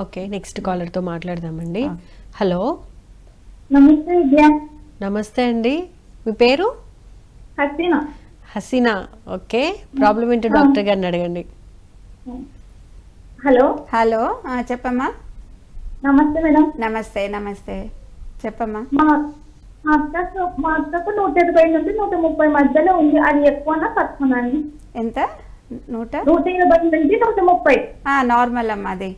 Okay next కాలర్తో మాట్లాడదామండి. Hello. నమస్తే విద్య నమస్తే అండి. మీ పేరు? హసీనా. హసీనా. ఓకే ప్రాబ్లం ఏంటో? డాక్టర్ గారిని అడగండి. హలో. హలో చెప్పమ్మా. నమస్తే మేడం. నమస్తే నమస్తే. చెప్పమ్మా. మా అక్కకు మా అక్కకు నూట ఇరవై నుండి నూట ముప్పై మధ్యలో ఉంది. అది ఎక్కువనా తక్కువనా ఎంత? నూట? నూట ఇరవై నుంచి నూట ముప్పై. ఆ, నార్మల్ అమ్మా అది.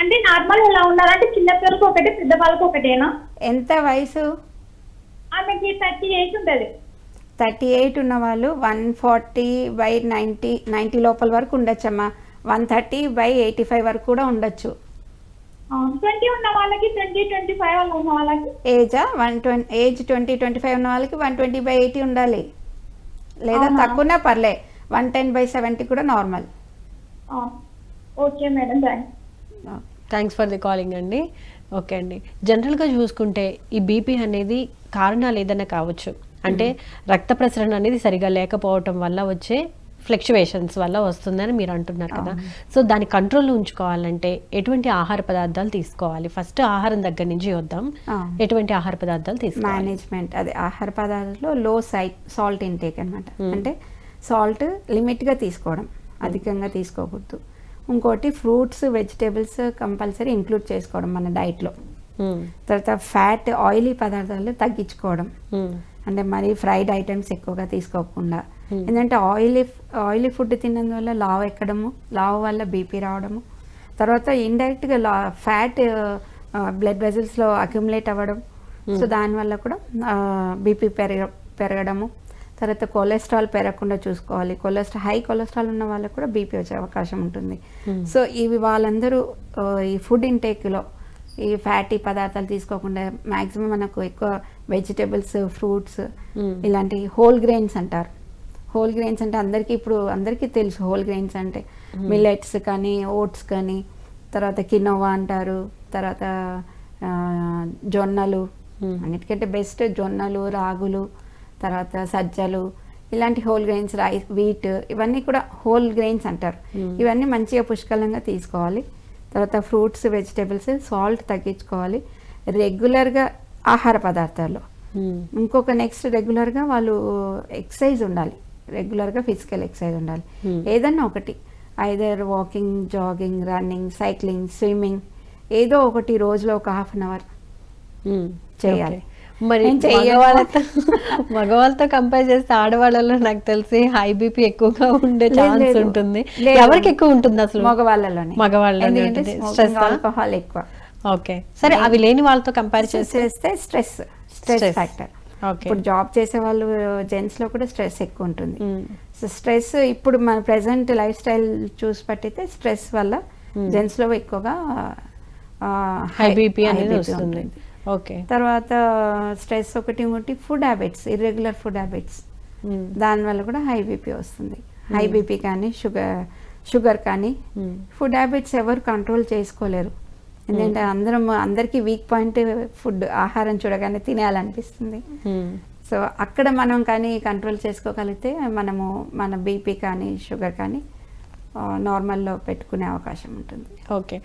అంటే నార్మల్ ఎలా ఉండాలంటే చిన్న పిల్లలకు ఒకటి పెద్ద వాళ్ళకి ఒకటేనా? ఎంత వయసు? ఆమెకి థర్టీ ఎయిట్ ఉంటుంది. థర్టీ ఎయిట్ ఉన్న వాళ్ళు one forty by ninety ninety లోపల వరకు ఉండొచ్చమ్మా. One thirty by eighty five వరకు కూడా ఉండొచ్చు. ట్వంటీ ఉన్న వాళ్ళకి ట్వంటీ ట్వంటీ ఫైవ్ ఉన్న వాళ్ళకి. ఏజా? One twenty age twenty twenty five ఉన్న వాళ్ళకి వన్ ట్వంటీ బై ఎయిటీ ఉండాలి. లేదా అవునా? తక్కువనా పర్లే. వన్ టెన్ బై సెవెంటీ కూడా normal. Okay madam thanks thanks for the calling అండి. ఓకే అండి. జనరల్గా చూసుకుంటే ఈ బీపీ అనేది కారణాలు ఏదైనా కావచ్చు. అంటే రక్త ప్రసరణ అనేది సరిగా లేకపోవటం వల్ల వచ్చే ఫ్లక్చువేషన్స్ వల్ల వస్తుందని మీరు అంటున్నారు కదా. సో దాన్ని కంట్రోల్లో ఉంచుకోవాలంటే ఎటువంటి ఆహార పదార్థాలు తీసుకోవాలి? ఫస్ట్ ఆహారం దగ్గర నుంచి వద్దాం. ఎటువంటి ఆహార పదార్థాలు తీసుకోవాలి? మేనేజ్మెంట్ అదే ఆహార పదార్థాలలో లో సైట్ సాల్ట్ ఇంటేక్ అనమాట అంటే సాల్ట్ లిమిట్గా తీసుకోవడం. అధికంగా తీసుకోకూడదు. ఇంకోటి ఫ్రూట్స్ వెజిటేబుల్స్ కంపల్సరీ ఇంక్లూడ్ చేసుకోవడం మన డైట్లో. మ్మ్. తర్వాత ఫ్యాట్ ఆయిలీ పదార్థాలు తగ్గించుకోవడం. మ్మ్. అంటే మరి ఫ్రైడ్ ఐటమ్స్ ఎక్కువగా తీసుకోకుండా. ఎందుకంటే ఆయిలీ ఆయిలీ ఫుడ్ తిన్నందువల్ల లావ్ ఎక్కడము? లావ్ వల్ల బీపీ రావడము. తర్వాత ఇండైరెక్ట్గా లా ఫ్యాట్ బ్లడ్ వెజల్స్లో అక్యుములేట్ అవ్వడం. సో దానివల్ల కూడా బీపీ పెరగ పెరగడము. తర్వాత కొలెస్ట్రాల్ పెరగకుండా చూసుకోవాలి. కొలెస్ట్రాల్ హై కొలెస్ట్రాల్ ఉన్న వాళ్ళకు కూడా బీపీ వచ్చే అవకాశం ఉంటుంది. సో ఇవి వాళ్ళందరూ ఈ ఫుడ్ ఇంటేక్లో ఈ ఫ్యాటీ పదార్థాలు తీసుకోకుండా మ్యాక్సిమం మనకు ఎక్కువ వెజిటేబుల్స్ ఫ్రూట్స్ ఇలాంటి హోల్ గ్రెయిన్స్ అంటారు. హోల్ గ్రెయిన్స్ అంటే అందరికీ ఇప్పుడు అందరికీ తెలుసు హోల్ గ్రెయిన్స్ అంటే. మిల్లెట్స్ కానీ ఓట్స్ కానీ తర్వాత కినోవా అంటారు తర్వాత జొన్నలు. అన్నిటికంటే బెస్ట్ జొన్నలు రాగులు తర్వాత సజ్జలు ఇలాంటి హోల్ గ్రెయిన్స్ రైస్ వీట్ ఇవన్నీ కూడా హోల్ గ్రెయిన్స్ అంటారు. ఇవన్నీ మంచిగా పుష్కలంగా తీసుకోవాలి. తర్వాత ఫ్రూట్స్ వెజిటేబుల్స్ సాల్ట్ తగ్గించుకోవాలి. రెగ్యులర్గా ఆహార పదార్థాల్లో. మ్మ్. ఇంకొక నెక్స్ట్ రెగ్యులర్గా వాళ్ళు ఎక్సర్సైజ్ ఉండాలి. రెగ్యులర్గా ఫిజికల్ ఎక్సర్సైజ్ ఉండాలి. ఏదన్నా ఒకటి. Either walking jogging running cycling swimming ఏదో ఒకటి రోజులో ఒక హాఫ్ అన్ అవర్. చేయాలి. మరి చెయ్యను. మగవాళ్ళతో కంపేర్ చేస్తే ఆడవాళ్ళలో నాకు తెలిసి హై బీపీ ఎక్కువగా ఉండే ఛాన్స్. ఉంటుంది. ఎవరికి ఎక్కువ ఉంటుంది అసలు మగవాళ్ళలోనే మగవాళ్ళలోనే ఎందుకంటే ఉంటుంది. smoking, Stress ఆ? alcohol ఎక్కువ ఓకే సరే అవి లేని వాళ్ళతో కంపేర్ చేస్తే స్ట్రెస్ స్ట్రెస్. ఫ్యాక్టర్ ఇప్పుడు జాబ్ చేసే వాళ్ళు జెంట్స్లో కూడా స్ట్రెస్ ఎక్కువ ఉంటుంది. సో స్ట్రెస్ ఇప్పుడు మన ప్రెసెంట్ లైఫ్ స్టైల్ చూసి పట్టితే స్ట్రెస్ వల్ల జెంట్స్లో ఎక్కువగా హై బీపీ అనేది వస్తుంది. ఓకే. తర్వాత స్ట్రెస్ ఒకటి ఇంకోటి food habits irregular food habits. దానివల్ల కూడా హై బీపీ వస్తుంది. హై బీపీ కానీ షుగర్ షుగర్ కానీ. ఫుడ్ హ్యాబిట్స్ ఎవరు కంట్రోల్ చేసుకోలేరు. ఎందుకంటే అందరం అందరికీ వీక్ పాయింట్ ఫుడ్ ఆహారం చూడగానే తినేయాలనిపిస్తుంది. మ్మ్. సో అక్కడ మనం కానీ కంట్రోల్ చేసుకోగలిగితే మనము మన బీపీ కానీ షుగర్ కానీ నార్మల్లో పెట్టుకునే అవకాశం ఉంటుంది. ఓకే.